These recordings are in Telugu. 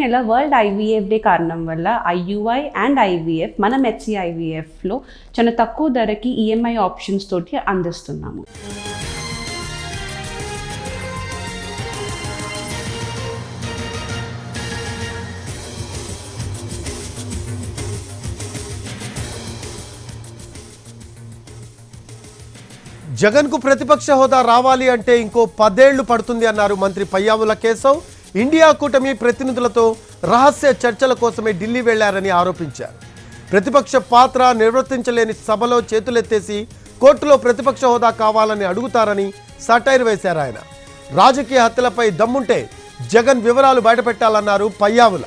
నెల వరల్డ్ ఐవీఎఫ్ డే కారణం వల్ల ఐయుఐ అండ్ ఐవీఎఫ్ మన మెచ్సి ఐవీఎఫ్లో చాలా తక్కువ ధరకి ఈఎంఐ ఆప్షన్స్ తోటి అందిస్తున్నాము. జగన్కు ప్రతిపక్ష హోదా రావాలి అంటే ఇంకో పదేళ్ళు పడుతుంది అన్నారు మంత్రి పయ్యావుల కేశవ్. ఇండియా కూటమి ప్రతినిధులతో రహస్య చర్చల కోసమే ఢిల్లీ వెళ్ళారని ఆరోపించారు. ప్రతిపక్ష పాత్ర నిర్వర్తించలేని సభలో చేతులెత్తేసి కోర్టులో ప్రతిపక్ష హోదా కావాలని అడుగుతారని సటైర్ వేశారు ఆయన. రాజకీయ హత్యలపై దమ్ముంటే జగన్ వివరాలు బయటపెట్టాలన్నారు పయ్యావుల.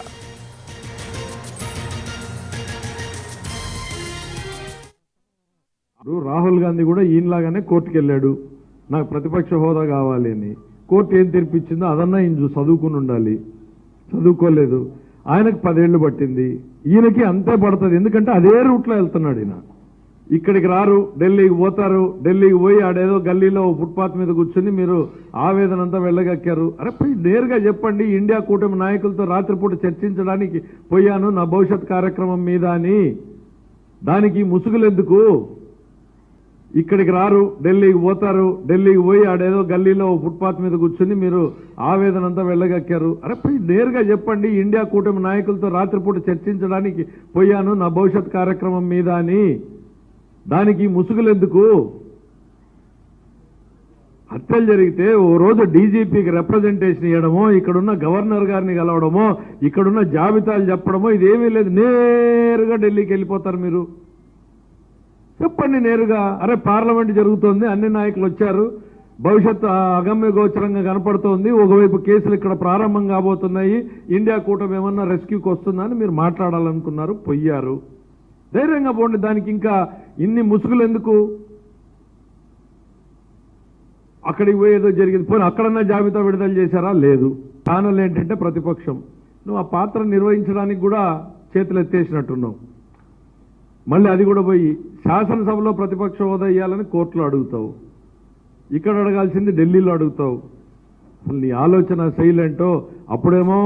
రాహుల్ గాంధీ కూడా ఈయనలాగానే కోర్టుకు వెళ్ళాడు నాకు ప్రతిపక్ష హోదా కావాలి అని. కోర్టు ఏం తెరిపించిందో అదన్నా ఈయన చదువుకుని ఉండాలి. చదువుకోలేదు. ఆయనకు పదేళ్ళు పట్టింది. ఈయనకి అంతే పడుతుంది. ఎందుకంటే అదే రూట్లో వెళ్తున్నాడు ఈయన. ఇక్కడికి రారు ఢిల్లీకి పోతారు ఢిల్లీకి పోయి ఆడేదో గల్లీలో ఫుట్పాత్ మీద కూర్చొని మీరు ఆవేదన అంతా వెళ్ళగక్కారు. అరే పోయి నేరుగా చెప్పండి ఇండియా కూటమి నాయకులతో రాత్రిపూట చర్చించడానికి పోయాను నా భవిష్యత్ కార్యక్రమం మీద అని. దానికి ముసుగులెందుకు? ఇక్కడికి రారు ఢిల్లీకి పోతారు ఢిల్లీకి పోయి ఆడేదో గల్లీలో ఫుట్పాత్ మీద కూర్చుని మీరు ఆవేదన అంతా వెళ్ళగక్కారు. అరే పోయి నేరుగా చెప్పండి ఇండియా కూటమి నాయకులతో రాత్రిపూట చర్చించడానికి పోయాను నా భవిష్యత్ కార్యక్రమం మీద అని. దానికి ముసుగులెందుకు? హత్యలు జరిగితే ఓ రోజు డీజీపీకి రిప్రజెంటేషన్ ఇవ్వడమో ఇక్కడున్న గవర్నర్ గారిని కలవడమో ఇక్కడున్న జాబితాలు చెప్పడమో ఇదేమీ లేదు. నేరుగా ఢిల్లీకి వెళ్ళిపోతారు మీరు. చెప్పండి నేరుగా అరే పార్లమెంట్ జరుగుతోంది అన్ని నాయకులు వచ్చారు భవిష్యత్ అగమ్య గోచరంగా కనపడుతోంది ఒకవైపు కేసులు ఇక్కడ ప్రారంభం కాబోతున్నాయి ఇండియా కూటమి ఏమన్నా రెస్క్యూకి వస్తుందా అని మీరు మాట్లాడాలనుకున్నారు పొయ్యారు. ధైర్యంగా పోండి దానికి ఇంకా ఇన్ని ముసుగులు ఎందుకు? అక్కడికి పోయేదో జరిగింది. పోనీ అక్కడన్నా జాబితా విడుదల చేశారా? లేదు. ప్యానల్ ఏంటంటే ప్రతిపక్షం. నువ్వు ఆ పాత్ర నిర్వహించడానికి కూడా చేతులు ఎత్తేసినట్టున్నావు మళ్ళీ అది కూడా పోయి శాసనసభలో ప్రతిపక్ష హోదా ఇవ్వాలని కోర్టులో అడుగుతావు. ఇక్కడ అడగాల్సింది ఢిల్లీలో అడుగుతావు. అసలు నీ ఆలోచన శైలి ఏంటో అప్పుడేమో